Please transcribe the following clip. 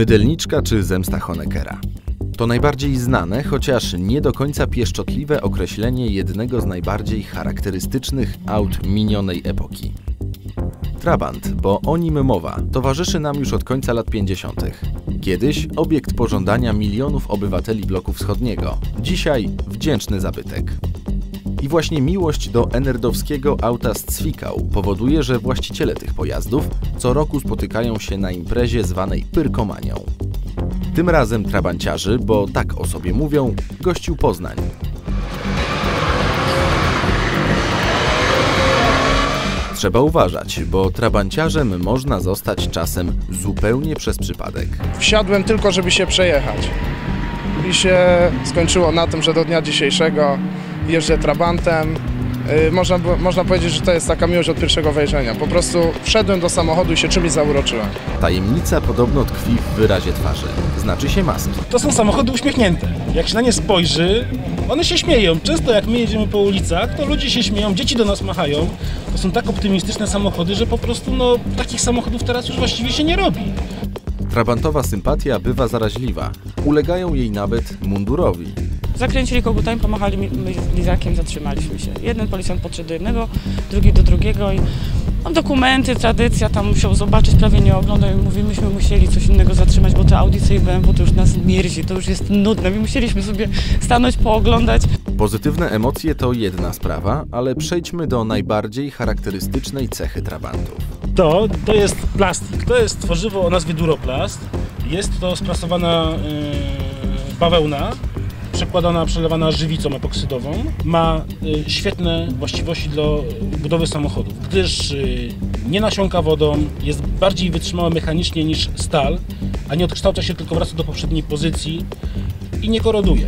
Mydelniczka czy zemsta Honeckera? To najbardziej znane, chociaż nie do końca pieszczotliwe określenie jednego z najbardziej charakterystycznych aut minionej epoki. Trabant, bo o nim mowa, towarzyszy nam już od końca lat 50. Kiedyś obiekt pożądania milionów obywateli bloku wschodniego, dzisiaj wdzięczny zabytek. I właśnie miłość do enerdowskiego auta z Cwikał powoduje, że właściciele tych pojazdów co roku spotykają się na imprezie zwanej Pyrkomanią. Tym razem trabanciarzy, bo tak o sobie mówią, gościł Poznań. Trzeba uważać, bo trabanciarzem można zostać czasem zupełnie przez przypadek. Wsiadłem tylko, żeby się przejechać. I się skończyło na tym, że do dnia dzisiejszego jeżdżę trabantem. Yy, Można, można powiedzieć, że to jest taka miłość od pierwszego wejrzenia. Po prostu wszedłem do samochodu i się czymś zauroczyłem. Tajemnica podobno tkwi w wyrazie twarzy, znaczy się maski. To są samochody uśmiechnięte. Jak się na nie spojrzy, one się śmieją. Często jak my jedziemy po ulicach, to ludzie się śmieją, dzieci do nas machają. To są tak optymistyczne samochody, że po prostu no, takich samochodów teraz już właściwie się nie robi. Trabantowa sympatia bywa zaraźliwa. Ulegają jej nawet mundurowi. Zakręcili kogutami, pomachali mi mi lizakiem, zatrzymaliśmy się. Jeden policjant podszedł do jednego, drugi do drugiego i no, dokumenty, tradycja, tam musiał zobaczyć, prawie nie oglądał i mówi, myśmy musieli coś innego zatrzymać, bo te Audice i BMW to już nas mierzi, to już jest nudne, my musieliśmy sobie stanąć, pooglądać. Pozytywne emocje to jedna sprawa, ale przejdźmy do najbardziej charakterystycznej cechy trabantów. To, to jest plastik. To jest tworzywo o nazwie Duroplast. Jest to sprasowana yy, bawełna, przekładana, przelewana żywicą epoksydową. Ma yy, świetne właściwości do budowy samochodów, gdyż yy, nie nasiąka wodą, jest bardziej wytrzymałe mechanicznie niż stal, a nie odkształca się tylko wraca do poprzedniej pozycji i nie koroduje.